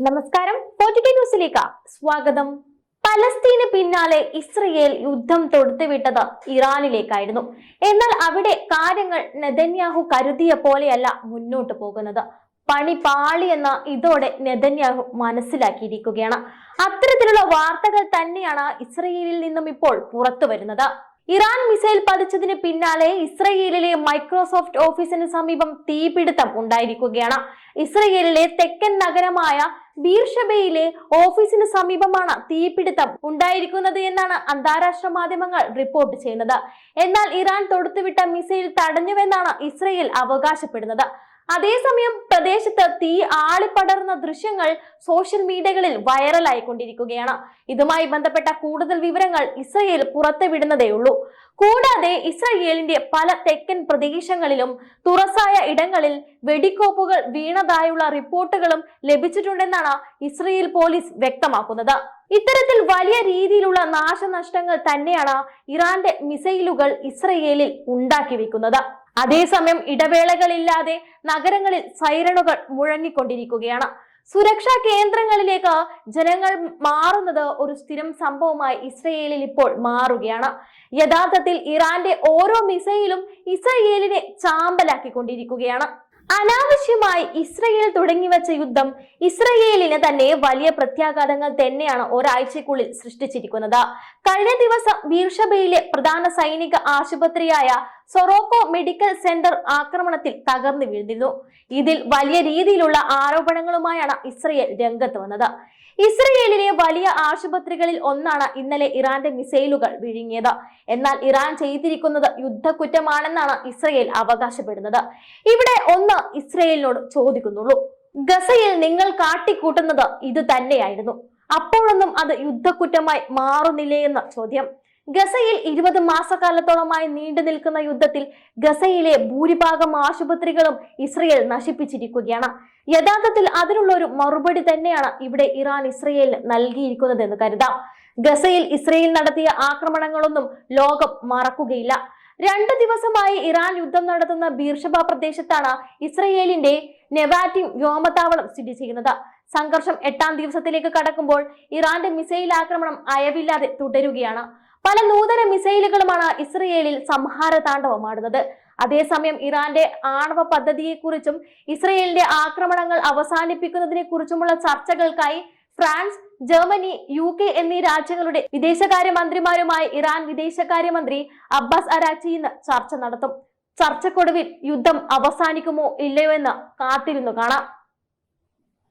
നമസ്കാരം. ന്യൂസിലേക്ക് സ്വാഗതം. പലസ്തീന് പിന്നാലെ ഇസ്രയേൽ യുദ്ധം തൊടുത്തുവിട്ടത് ഇറാനിലേക്കായിരുന്നു. എന്നാൽ അവിടെ കാര്യങ്ങൾ നെതന്യാഹു കരുതിയ പോലെയല്ല മുന്നോട്ട് പോകുന്നത്. പണി പാളി എന്ന ഇതോടെ നെതന്യാഹു മനസ്സിലാക്കിയിരിക്കുകയാണ്. അത്തരത്തിലുള്ള വാർത്തകൾ തന്നെയാണ് ഇസ്രയേലിൽ നിന്നും ഇപ്പോൾ പുറത്തു വരുന്നത്. ഇറാൻ മിസൈൽ പതിച്ചതിന് പിന്നാലെ ഇസ്രയേലിലെ മൈക്രോസോഫ്റ്റ് ഓഫീസിന് സമീപം തീപിടുത്തം ഉണ്ടായിരിക്കുകയാണ്. ഇസ്രയേലിലെ തെക്കൻ നഗരമായ ബീർഷബയിലെ ഓഫീസിന് സമീപമാണ് തീപിടുത്തം ഉണ്ടായിരിക്കുന്നത് എന്നാണ് അന്താരാഷ്ട്ര മാധ്യമങ്ങൾ റിപ്പോർട്ട് ചെയ്യുന്നത്. എന്നാൽ ഇറാൻ തൊടുത്തുവിട്ട മിസൈൽ തടഞ്ഞുവെന്നാണ് ഇസ്രയേൽ അവകാശപ്പെടുന്നത്. അതേസമയം പ്രദേശത്ത് തീ ആളിപ്പടർന്ന ദൃശ്യങ്ങൾ സോഷ്യൽ മീഡിയകളിൽ വൈറലായിക്കൊണ്ടിരിക്കുകയാണ്. ഇതുമായി ബന്ധപ്പെട്ട കൂടുതൽ വിവരങ്ങൾ ഇസ്രയേൽ പുറത്തുവിടുന്നതേയുള്ളൂ. കൂടാതെ ഇസ്രയേലിന്റെ പല തെക്കൻ പ്രദേശങ്ങളിലും തുറസായ ഇടങ്ങളിൽ വെടിക്കോപ്പുകൾ വീണതായുള്ള റിപ്പോർട്ടുകളും ലഭിച്ചിട്ടുണ്ടെന്നാണ് ഇസ്രയേൽ പോലീസ് വ്യക്തമാക്കുന്നത്. ഇത്തരത്തിൽ വലിയ രീതിയിലുള്ള നാശനഷ്ടങ്ങൾ തന്നെയാണ് ഇറാന്റെ മിസൈലുകൾ ഇസ്രയേലിൽ ഉണ്ടാക്കി വെക്കുന്നത് അതേസമയം ഇടവേളകളില്ലാതെ നഗരങ്ങളിൽ സൈറണുകൾ മുഴങ്ങിക്കൊണ്ടിരിക്കുകയാണ്. സുരക്ഷാ കേന്ദ്രങ്ങളിലേക്ക് ജനങ്ങൾ മാറുന്നത് ഒരു സ്ഥിരം സംഭവമായി ഇസ്രയേലിൽ ഇപ്പോൾ മാറുകയാണ്. യഥാർത്ഥത്തിൽ ഇറാന്റെ ഓരോ മിസൈലും ഇസ്രയേലിനെ ചാമ്പലാക്കിക്കൊണ്ടിരിക്കുകയാണ്. അനാവശ്യമായി ഇസ്രയേൽ തുടങ്ങിവെച്ച യുദ്ധം ഇസ്രയേലിന് തന്നെ വലിയ പ്രത്യാഘാതങ്ങൾ തന്നെയാണ് ഒരാഴ്ചക്കുള്ളിൽ സൃഷ്ടിച്ചിരിക്കുന്നത്. കഴിഞ്ഞ ദിവസം ബീർഷബയിലെ പ്രധാന സൈനിക ആശുപത്രിയായ സൊറോക്കോ മെഡിക്കൽ സെന്റർ ആക്രമണത്തിൽ തകർന്നു വീഴ്ന്നിരുന്നു. ഇതിൽ വലിയ രീതിയിലുള്ള ആരോപണങ്ങളുമായാണ് ഇസ്രയേൽ രംഗത്ത് വന്നത്. ഇസ്രയേലിലെ വലിയ ആശുപത്രികളിൽ ഒന്നാണ് ഇന്നലെ ഇറാന്റെ മിസൈലുകൾ വിഴുങ്ങിയത്. എന്നാൽ ഇറാൻ ചെയ്തിരിക്കുന്നത് യുദ്ധക്കുറ്റമാണെന്നാണ് ഇസ്രയേൽ അവകാശപ്പെടുന്നത്. ഇവിടെ ഒന്ന് ഇസ്രയേലിനോട് ചോദിക്കുന്നുള്ളൂ. ഗസയിൽ നിങ്ങൾ കാട്ടിക്കൂട്ടുന്നത് ഇത് തന്നെയായിരുന്നു. അപ്പോഴൊന്നും അത് യുദ്ധക്കുറ്റമായി മാറുന്നില്ലേ എന്ന ചോദ്യം. ഗസയിൽ ഇരുപത് മാസക്കാലത്തോളമായി നീണ്ടു നിൽക്കുന്ന യുദ്ധത്തിൽ ഗസയിലെ ഭൂരിഭാഗം ആശുപത്രികളും ഇസ്രയേൽ നശിപ്പിച്ചിരിക്കുകയാണ്. യഥാർത്ഥത്തിൽ അതിനുള്ള ഒരു മറുപടി തന്നെയാണ് ഇവിടെ ഇറാൻ ഇസ്രയേലിന് നൽകിയിരിക്കുന്നതെന്ന് കരുതാം. ഗസയിൽ ഇസ്രയേൽ നടത്തിയ ആക്രമണങ്ങളൊന്നും ലോകം മറക്കുകയില്ല. രണ്ട് ദിവസമായി ഇറാൻ യുദ്ധം നടത്തുന്ന ബീർഷബ പ്രദേശത്താണ് ഇസ്രയേലിന്റെ നെവാറ്റിം വ്യോമത്താവളം സ്ഥിതി ചെയ്യുന്നത്. സംഘർഷം എട്ടാം ദിവസത്തിലേക്ക് കടക്കുമ്പോൾ ഇറാന്റെ മിസൈൽ ആക്രമണം അയവില്ലാതെ തുടരുകയാണ്. പല നൂതന മിസൈലുകളുമാണ് ഇസ്രയേലിൽ സംഹാര താണ്ഡവമാടുന്നത് അതേസമയം ഇറാന്റെ ആണവ പദ്ധതിയെക്കുറിച്ചും ഇസ്രയേലിന്റെ ആക്രമണങ്ങൾ അവസാനിപ്പിക്കുന്നതിനെ കുറിച്ചുമുള്ള ചർച്ചകൾക്കായി ഫ്രാൻസ് ജർമ്മനി യു കെ എന്നീ രാജ്യങ്ങളുടെ വിദേശകാര്യമന്ത്രിമാരുമായി ഇറാൻ വിദേശകാര്യമന്ത്രി അബ്ബാസ് അരാച്ചി ഇന്ന് ചർച്ച നടത്തും. ചർച്ചക്കൊടുവിൽ യുദ്ധം അവസാനിക്കുമോ ഇല്ലയോ എന്ന് കാത്തിരുന്നു കാണാം.